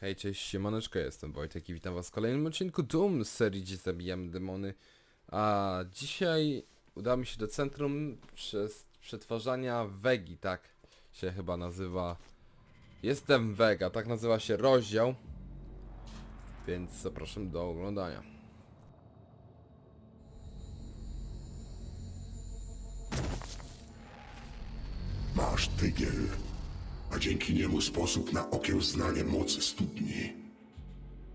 Hej, cześć, siemaneczko, jestem Wojtek i witam was w kolejnym odcinku Doom z serii, gdzie zabijamy demony. A dzisiaj udało mi się do centrum przez przetwarzania Wegi, tak się chyba nazywa. Jestem Vega, tak nazywa się rozdział. Więc zapraszam do oglądania. Masz tygiel, a dzięki niemu sposób na okiełznanie mocy studni.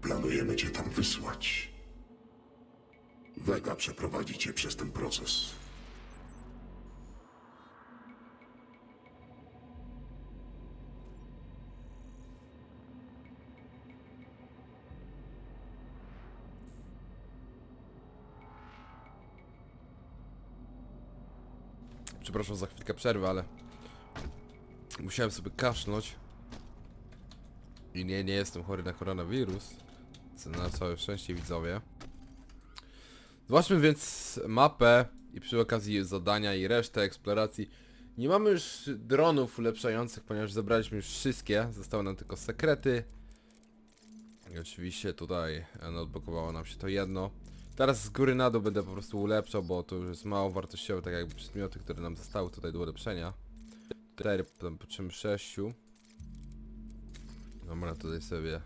Planujemy cię tam wysłać. Vega przeprowadzi cię przez ten proces. Przepraszam za chwilkę przerwy, ale musiałem sobie kasznąć. I nie, nie jestem chory na koronawirus. Co na całe szczęście widzowie. Zobaczmy więc mapę i przy okazji zadania i resztę eksploracji. Nie mamy już dronów ulepszających, ponieważ zebraliśmy już wszystkie. Zostały nam tylko sekrety. I oczywiście tutaj e, odblokowało nam się to jedno. Teraz z góry na dół będę po prostu ulepszał, bo to już jest mało wartościowe, tak jakby przedmioty, które nam zostały tutaj do ulepszenia. 4, potem po czym 6. Dobra, tutaj sobie...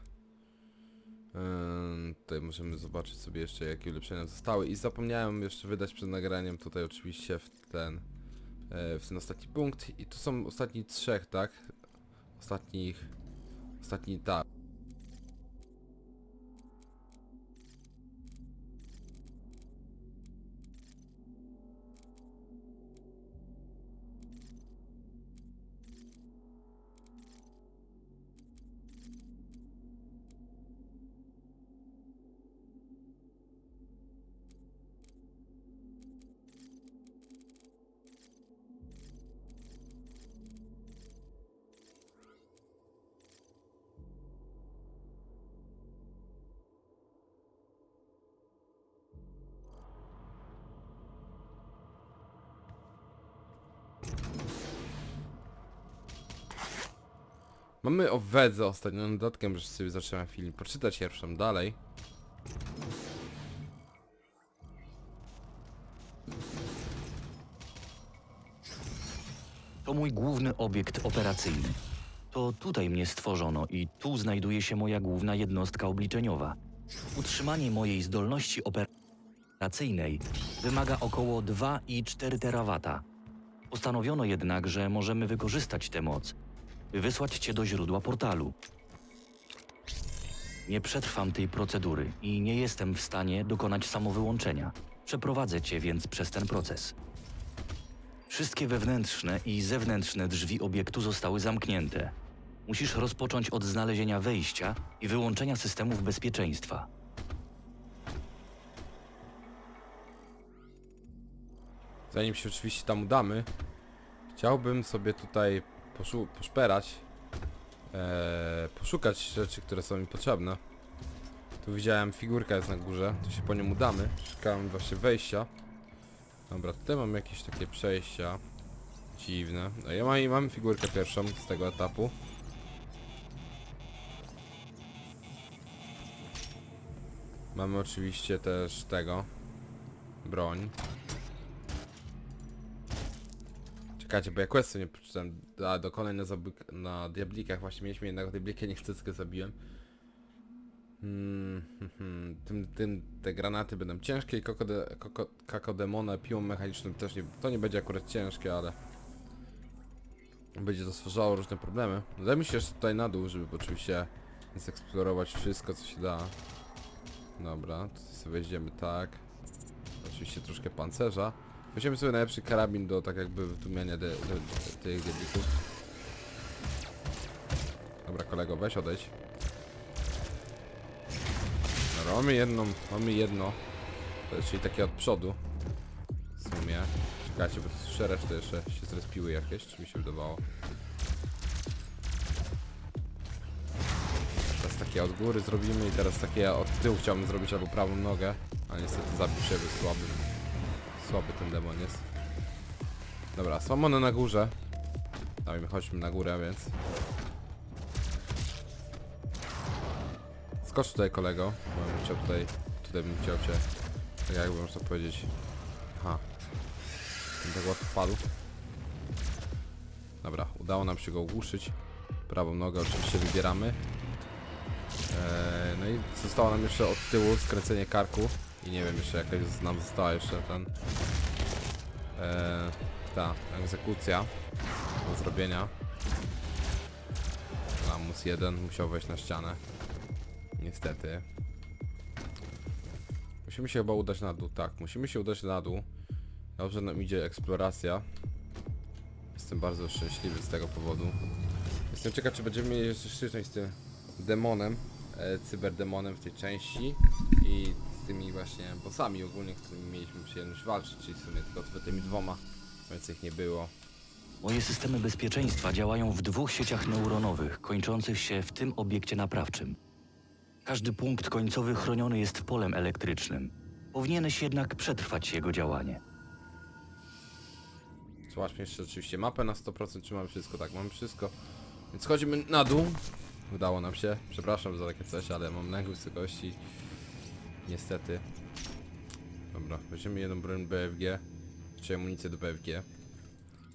Ym, tutaj możemy zobaczyć sobie jeszcze jakie ulepszenia zostały i zapomniałem jeszcze wydać przed nagraniem tutaj oczywiście w ten e, w ten ostatni punkt i tu są ostatni trzech, tak? Ostatnich ostatni tak. Mamy o Wedze ostatnią dodatkiem, że sobie zacząłem film poczytać pierwszą dalej. To mój główny obiekt operacyjny. To tutaj mnie stworzono i tu znajduje się moja główna jednostka obliczeniowa. Utrzymanie mojej zdolności operacyjnej wymaga około 2,4 terawata. Postanowiono jednak, że możemy wykorzystać tę moc, wysłać cię do źródła portalu. Nie przetrwam tej procedury i nie jestem w stanie dokonać samowyłączenia. Przeprowadzę cię więc przez ten proces. Wszystkie wewnętrzne i zewnętrzne drzwi obiektu zostały zamknięte. Musisz rozpocząć od znalezienia wejścia i wyłączenia systemów bezpieczeństwa. Zanim się oczywiście tam udamy, chciałbym sobie tutaj poszu poszperać, eee, poszukać rzeczy, które są mi potrzebne. Tu widziałem figurka jest na górze, to się po nią udamy. Szukałem właśnie wejścia. Dobra, tutaj mam jakieś takie przejścia dziwne. No, ja mam, mam figurkę pierwszą z tego etapu. Mamy oczywiście też tego. Broń. Czekajcie, bo ja questu nie przeczytałem. A, dokonaj na, zabyk- na diablikach. Właśnie mieliśmy jednego diablika, niechceckę zabiłem. Hmm, hmm, hmm. Tym, tym te granaty będą ciężkie i kokode, koko, kakodemona piłą mechaniczną też nie, to nie będzie akurat ciężkie, ale będzie to stwarzało różne problemy. Dajmy się jeszcze tutaj na dół, żeby oczywiście zeksplorować wszystko co się da. Dobra, tutaj sobie wejdziemy tak. Oczywiście troszkę pancerza. Weźmiemy sobie najlepszy karabin do tak jakby de, tych debików. Dobra kolego, weź odejdź. Dobra, mamy jedną, mamy jedno. To jest czyli takie od przodu. W sumie. Czekajcie, bo tu słyszę resztę jeszcze się zrespiły jakieś, czy mi się wydawało. Teraz takie od góry zrobimy i teraz takie od tyłu chciałbym zrobić albo prawą nogę. A niestety zabił się by słaby. Ten demon jest. Dobra, są one na górze. Dajmy, chodźmy na górę, więc. Skocz tutaj kolego, bo bym chciał tutaj, tutaj bym chciał cię, tak jakby można powiedzieć, aha, ten tak łatwo padł. Dobra, udało nam się go ogłuszyć. Prawą nogę oczywiście wybieramy. Eee, no i zostało nam jeszcze od tyłu skręcenie karku. I nie wiem jeszcze jakaś nam została jeszcze ten... Eee, ta egzekucja do zrobienia. Lamus jeden musiał wejść na ścianę. Niestety. Musimy się chyba udać na dół, tak. Musimy się udać na dół. Dobrze nam idzie eksploracja. Jestem bardzo szczęśliwy z tego powodu. Jestem ciekaw, czy będziemy mieli jeszcze styczność z tym demonem, e, cyberdemonem w tej części i tymi właśnie bossami ogólnie, z którymi mieliśmy przyjemność walczyć, czyli w sumie tylko z tymi dwoma, więc ich nie było. Moje systemy bezpieczeństwa działają w dwóch sieciach neuronowych, kończących się w tym obiekcie naprawczym. Każdy punkt końcowy chroniony jest polem elektrycznym. Powinieneś jednak przetrwać jego działanie. Zobaczmy jeszcze oczywiście mapę na 100%, czy mamy wszystko, tak, mamy wszystko. Więc chodzimy na dół. Udało nam się. Przepraszam za takie coś, ale mam lęk wysokości. Niestety. Dobra, weźmiemy jedną broń BFG, czy amunicję do BFG.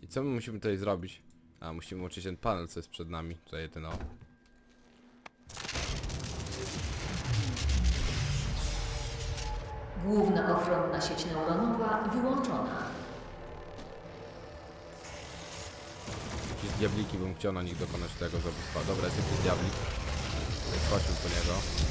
I co my musimy tutaj zrobić? A, musimy łączyć ten panel, co jest przed nami. Tutaj ten o. Główna ochronna sieć neuronowa wyłączona. Jakieś diabliki bym chciał na nich dokonać tego zabójstwa. Dobra, jest jakiś diablik. Chodźmy po niego.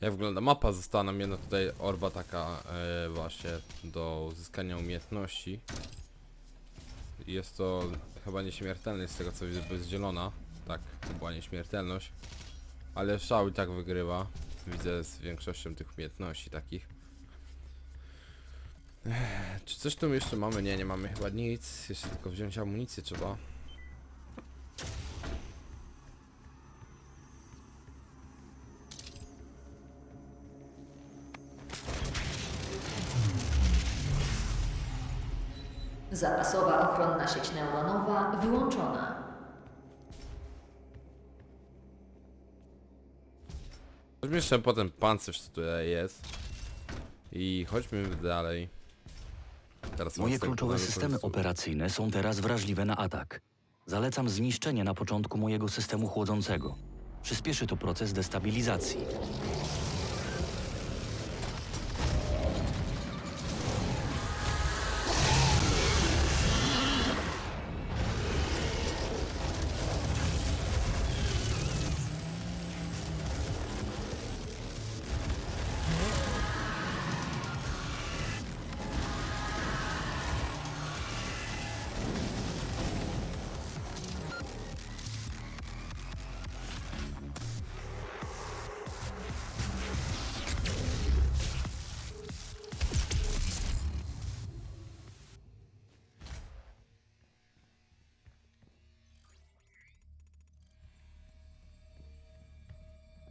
Jak wygląda mapa? Została nam jedna tutaj orba taka e, właśnie do uzyskania umiejętności. Jest to chyba nieśmiertelność z tego co widzę, bo jest zielona. Tak, to była nieśmiertelność. Ale szał i tak wygrywa. Widzę z większością tych umiejętności takich. Ech, Czy coś tu jeszcze mamy? Nie, nie mamy chyba nic. Jeszcze tylko wziąć amunicję trzeba. Zapasowa ochronna sieć neuronowa wyłączona. Weźmy jeszcze potem pancerz, co tutaj jest. I chodźmy dalej. Teraz Moje kluczowe systemy operacyjne są teraz wrażliwe na atak. Zalecam zniszczenie na początku mojego systemu chłodzącego. Przyspieszy to proces destabilizacji.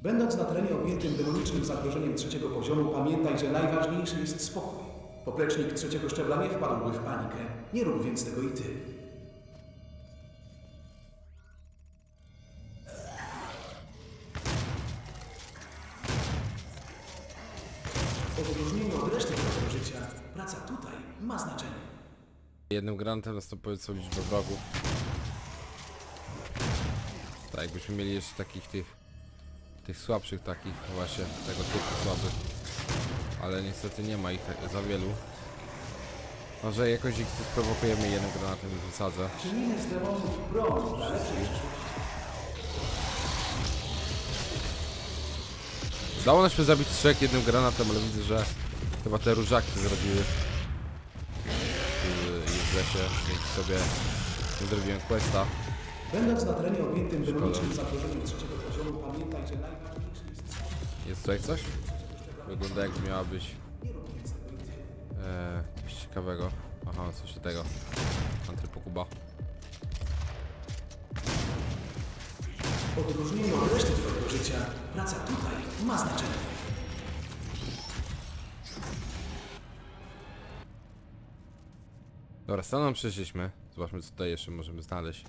Będąc na terenie objętym demonicznym zagrożeniem trzeciego poziomu, pamiętaj, że najważniejszy jest spokój. Poplecznik trzeciego szczebla nie wpadłby w panikę. Nie rób więc tego i ty. W odróżnieniu od reszty twojego życia, praca tutaj ma znaczenie. Jednym granatem następuje co liczbę wrogów. Tak, jakbyśmy mieli jeszcze takich tych tych słabszych takich właśnie tego typu słabych. ale niestety nie ma ich za wielu. Może jakoś ich sprowokujemy jednym granatem i wysadzę. Przyszłości. Udało nam się zabić trzech jednym granatem, ale widzę, że chyba te różaki zrobiły w, w lesie, dzięki sobie zrobiłem questa. Będąc na terenie objętym demonicznym zagrożeniem trzeciego poziomu, pamiętaj, że najważniejszy jest. Jest tutaj coś? Wygląda jakby miała być e, coś ciekawego. Aha, coś tego. Antrypokuba. W odróżnieniu od reszty twojego życia, praca tutaj ma znaczenie. Dobra, staną przeszliśmy. Zobaczmy co tutaj jeszcze możemy znaleźć.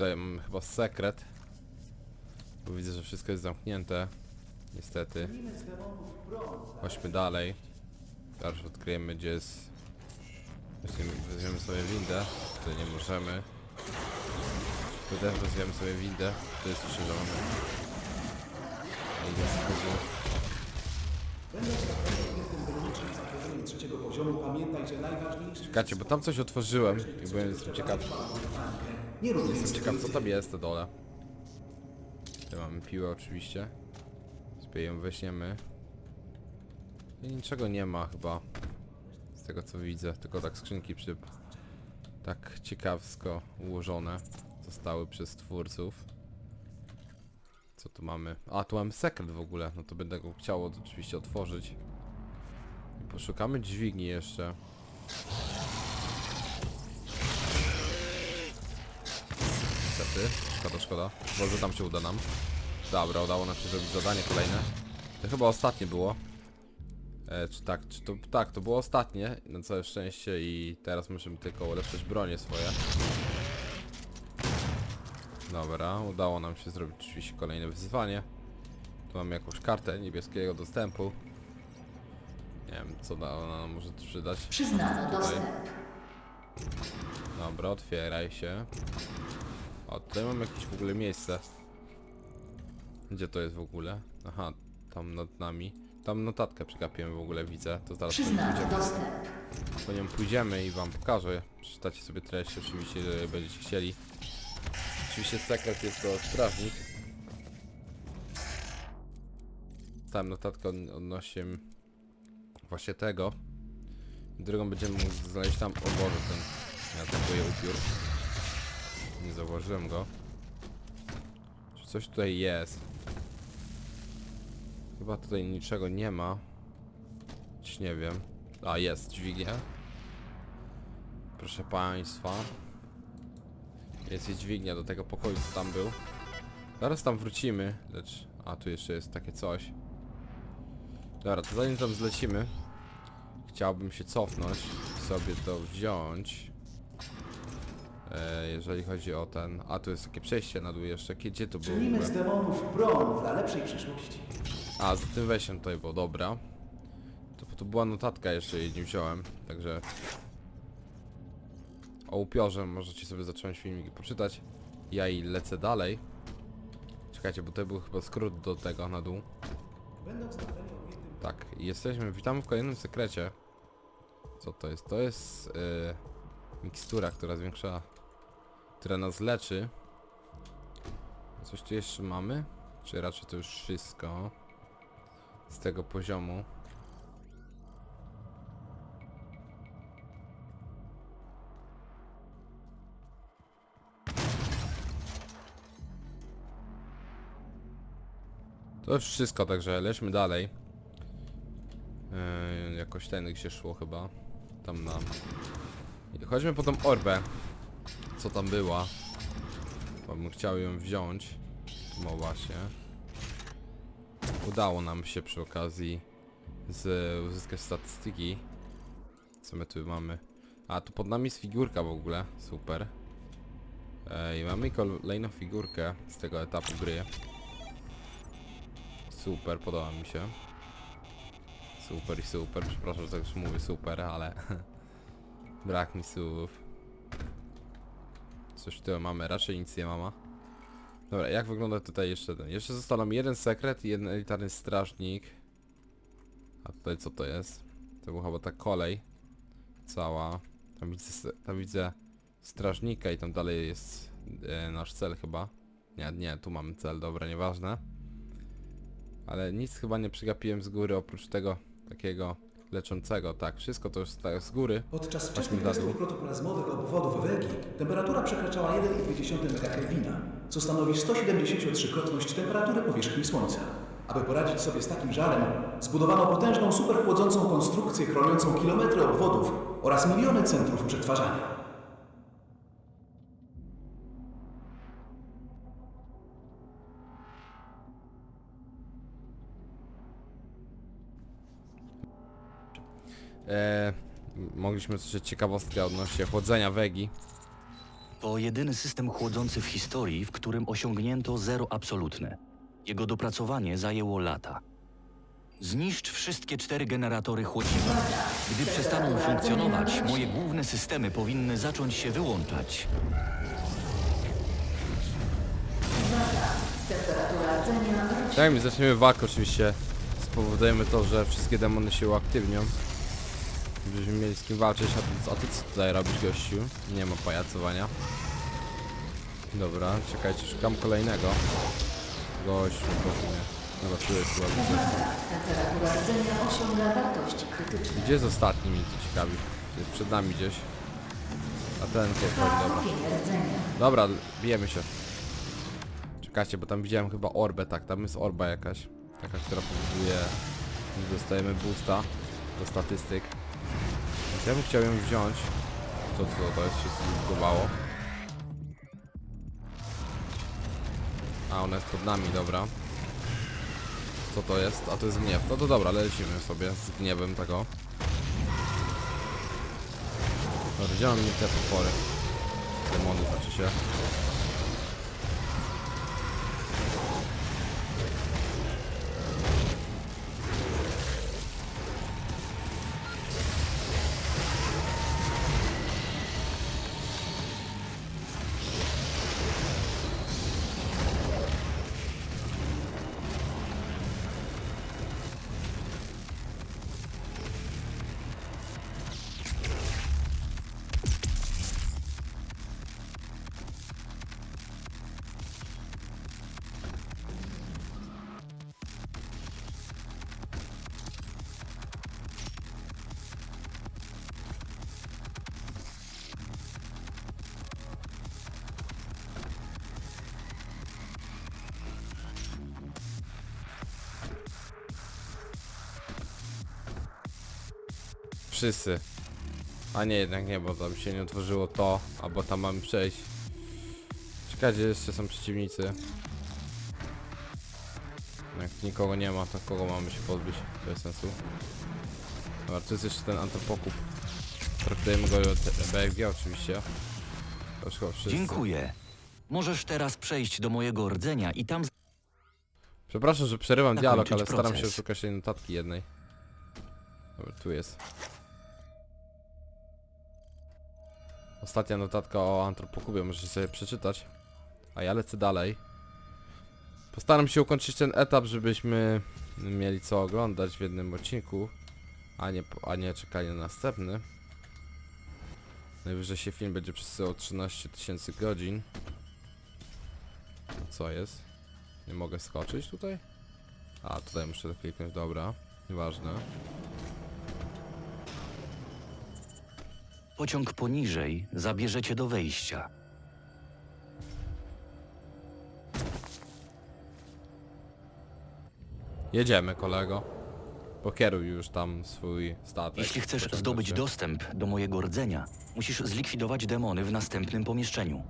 Tutaj mam chyba sekret. Bo widzę, że wszystko jest zamknięte. Niestety. Chodźmy dalej. Teraz odkryjemy gdzie jest... Właśnie weźmiemy sobie windę. Tutaj nie możemy. Tu też weźmiemy sobie windę. To jest krzyżowane. I jest wchodzimy. Będąc na terenie objętym demonicznym zagrożeniem trzeciego poziomu, pamiętaj, że najważniejszy Czekajcie, bo tam coś otworzyłem i byłem jestem ciekaw. Nie rób Jestem ciekaw co tam jest na dole. Tutaj mamy piłę oczywiście. Sobie ją weźmiemy. I niczego nie ma chyba. Z tego co widzę, tylko tak skrzynki przy... Tak ciekawsko ułożone zostały przez twórców. Co tu mamy? A, tu mamy sekret w ogóle. No to będę go chciał oczywiście otworzyć. I poszukamy dźwigni jeszcze. Niestety, szkoda, szkoda. Może tam się uda nam. Dobra, udało nam się zrobić zadanie kolejne. To chyba ostatnie było. E, czy tak, czy to, tak, to było ostatnie, na całe szczęście i teraz musimy tylko ulepszyć bronię swoje. Dobra, udało nam się zrobić oczywiście kolejne wyzwanie. Tu mamy jakąś kartę niebieskiego dostępu. Nie wiem, co da ona nam może przydać. Przyznano dostęp. Dobra, otwieraj się. O, tutaj mam jakieś w ogóle miejsce. Gdzie to jest w ogóle? Aha, tam nad nami. Tam notatkę przegapiłem w ogóle, widzę. To zaraz po nią Przyznano pójdziemy, dostęp. po nią pójdziemy i wam pokażę. Przeczytacie sobie treść oczywiście, jeżeli będziecie chcieli. Oczywiście sekret jest to strażnik. Tam notatkę od- odnośnie właśnie tego. Drugą będziemy mógł znaleźć tam. O Boże, ten mnie atakuje upiór. Nie zauważyłem go. Czy coś tutaj jest? Chyba tutaj niczego nie ma. Czy nie wiem. A, jest dźwignia. Proszę państwa. Jest i dźwignia do tego pokoju, co tam był. Zaraz tam wrócimy, lecz... A, tu jeszcze jest takie coś. Dobra, to zanim tam zlecimy, chciałbym się cofnąć sobie to wziąć. E, jeżeli chodzi o ten... A, tu jest takie przejście na dół jeszcze. Gdzie to było w Czynimy z demonów broń dla lepszej przyszłości. A, za tym wejściem tutaj było, dobra. To, to była notatka jeszcze, jej nie wziąłem, także... O upiorze możecie sobie zacząć filmik i poczytać. Ja i lecę dalej. Czekajcie, bo to był chyba skrót do tego na dół. Będąc na terenie objętym Tak, jesteśmy, witamy w kolejnym sekrecie. Co to jest? To jest yy, mikstura, która zwiększa, która nas leczy. Coś tu jeszcze mamy? Czy raczej to już wszystko z tego poziomu? To już wszystko, także lećmy dalej. Yy, jakoś ten się szło chyba. Tam na... Chodźmy po tą orbę. Co tam była. Bo bym chciał ją wziąć. No właśnie. Udało nam się przy okazji z, uzyskać statystyki. Co my tu mamy? A, tu pod nami jest figurka w ogóle. Super. I mamy kolejną figurkę z tego etapu gry. Super, podoba mi się. Super i super, przepraszam, że tak już mówię super, ale brak mi słów. Coś tu mamy, raczej nic nie mama. Dobra, jak wygląda tutaj jeszcze ten? Jeszcze został nam jeden sekret i jeden elitarny strażnik. A tutaj co to jest? To była chyba ta kolej. Cała. Tam widzę, tam widzę strażnika i tam dalej jest e, nasz cel chyba. Nie, nie, tu mamy cel, dobra, nieważne. Ale nic chyba nie przegapiłem z góry oprócz tego takiego leczącego. Tak, wszystko to już tak z góry. Podczas wczesnych testów protoplazmowych obwodów Wegi temperatura przekraczała 1,2 MK, co stanowi 173-krotność temperatury powierzchni Słońca. Aby poradzić sobie z takim żarem, zbudowano potężną superchłodzącą konstrukcję chroniącą kilometry obwodów oraz miliony centrów przetwarzania. E, mogliśmy słyszeć ciekawostkę odnośnie chłodzenia wegi. To jedyny system chłodzący w historii, w którym osiągnięto zero absolutne. Jego dopracowanie zajęło lata. Zniszcz wszystkie cztery generatory chłodziwa. Gdy przestaną funkcjonować, moje główne systemy powinny zacząć się wyłączać. Temperatura rdzenia rośnie. Zanim zaczniemy walkę oczywiście spowodujemy to, że wszystkie demony się uaktywnią. Żebyśmy mieli z kim walczyć, a ty, a ty co tutaj robisz gościu? Nie ma pajacowania. Dobra, czekajcie, szukam kolejnego. Gościu, mnie. Dobra, tu jest chyba. Gdzie jest ostatni mnie to ciekawi? Jest przed nami gdzieś. A ten tu dobra. Dobra, bijemy się. Czekajcie, bo tam widziałem chyba orbę, tak, tam jest orba jakaś. Taka, która powoduje, że dostajemy boosta do statystyk. Ja bym chciał ją wziąć. To co to jest, się zbudowało. A, ona jest pod nami, dobra. Co to jest? A to jest gniew. No to dobra, lecimy sobie z gniewem tego. Mam mi te potwory? Demony znaczy się. Wszyscy. A nie, jednak nie, bo tam się nie otworzyło to, albo tam mamy przejść. Czekajcie, jeszcze są przeciwnicy. Jak nikogo nie ma, to kogo mamy się pozbyć? Bez sensu. Dobra, tu jest jeszcze ten antropokup. Traktujemy go od BFG oczywiście. Już chyba wszyscy. Dziękuję. Możesz teraz przejść do mojego rdzenia i tam Przepraszam, że przerywam dialog, Zakończyć ale staram się proces. szukać tej notatki jednej. Dobra, tu jest. Ostatnia notatka o antropokubie, możecie sobie przeczytać. A ja lecę dalej. Postaram się ukończyć ten etap, żebyśmy mieli co oglądać w jednym odcinku, a nie, a nie czekali na następny. Najwyżej się film będzie przesyłał 13 tysięcy godzin. Co jest? Nie mogę skoczyć tutaj? A, tutaj muszę kliknąć, dobra. Nieważne. Pociąg poniżej zabierze cię do wejścia. Jedziemy, kolego. Pokieruj już tam swój statek. Jeśli chcesz Pociągnę zdobyć cię. dostęp do mojego rdzenia, musisz zlikwidować demony w następnym pomieszczeniu.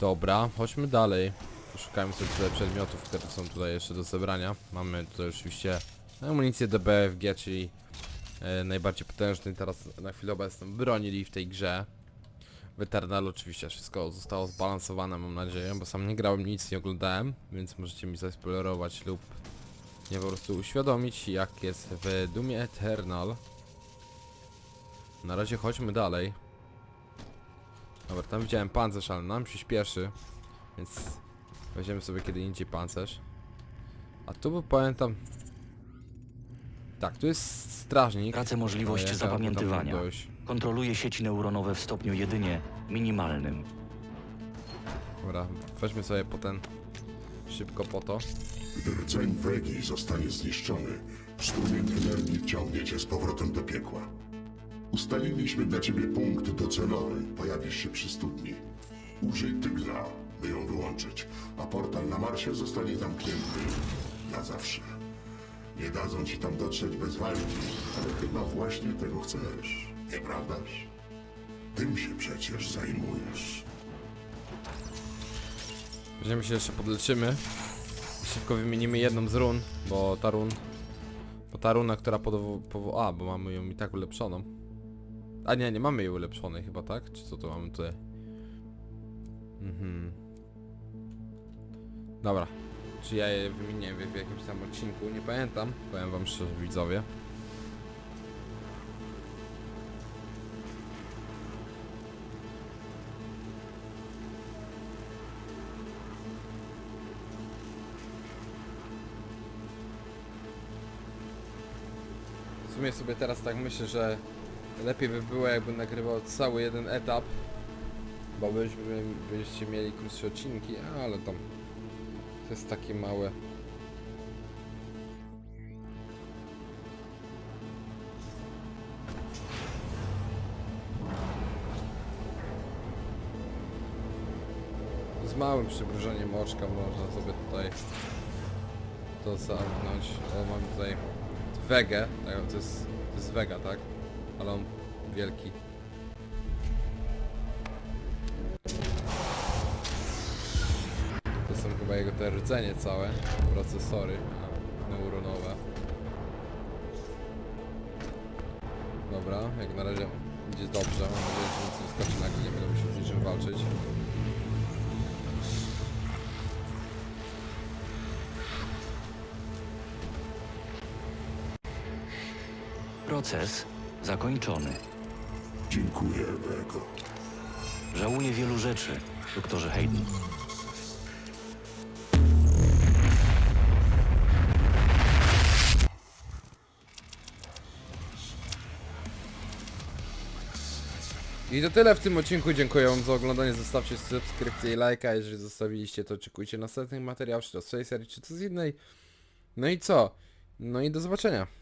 Dobra, chodźmy dalej. Poszukajmy sobie tutaj przedmiotów, które są tutaj jeszcze do zebrania. Mamy tutaj oczywiście amunicję do BFG, czyli e, najbardziej potężny teraz na chwilę obecną bronili w tej grze. W Eternal oczywiście wszystko zostało zbalansowane mam nadzieję, bo sam nie grałem nic, nie oglądałem, więc możecie mi zaspoilerować lub nie po prostu uświadomić jak jest w Dumie Eternal. Na razie chodźmy dalej. Dobra, tam widziałem pancerz, ale nam się śpieszy, więc weźmiemy sobie kiedy indziej pancerz. A tu był, pamiętam... Tak, tu jest strażnik. Tracę możliwość zapamiętywania. Kontroluję sieci neuronowe w stopniu jedynie minimalnym. Dobra, weźmy sobie potem szybko po to. Gdy rdzeń Wegi zostanie zniszczony, strumień energii wciągnie cię z powrotem do piekła. Ustaliliśmy dla ciebie punkt docelowy. Pojawisz się przy studni. Użyj tygla, by ją wyłączyć, a portal na Marsie zostanie zamknięty na zawsze. Nie dadzą ci tam dotrzeć bez walki, ale chyba właśnie tego chcesz, nieprawdaż? Tym się przecież zajmujesz. Weźmiemy się jeszcze podleczymy. I Szybko wymienimy jedną z run, bo ta run... Bo ta runa, która powo... powo a, bo mamy ją i tak ulepszoną. A nie, nie mamy jej ulepszonej chyba, tak? Czy co tu mamy tutaj? Mhm. Dobra. Czy ja je wymienię w jakimś tam odcinku? Nie pamiętam. Powiem wam szczerze, widzowie. W sumie sobie teraz tak myślę, że lepiej by było jakbym nagrywał cały jeden etap, bo byśmy, byście mieli krótsze odcinki, ale tam to jest takie małe. Z małym przybrużeniem oczka można sobie tutaj to zamknąć. O, mam tutaj Wegę, tak, to jest, to jest Vega, tak? Ale on wielki. To są chyba jego te rdzenie całe, procesory neuronowe. Dobra, jak na razie idzie dobrze, mam nadzieję, że nic nie skoczy nagle, nie będę musiał z niczym walczyć. Proces zakończony. Dziękuję, Wego. Żałuję wielu rzeczy, doktorze Hayden. I to tyle w tym odcinku. Dziękuję wam za oglądanie. Zostawcie subskrypcję i lajka. Jeżeli zostawiliście, to oczekujcie następnych materiałów, czy to z tej serii, czy to z innej. No i co? No i do zobaczenia.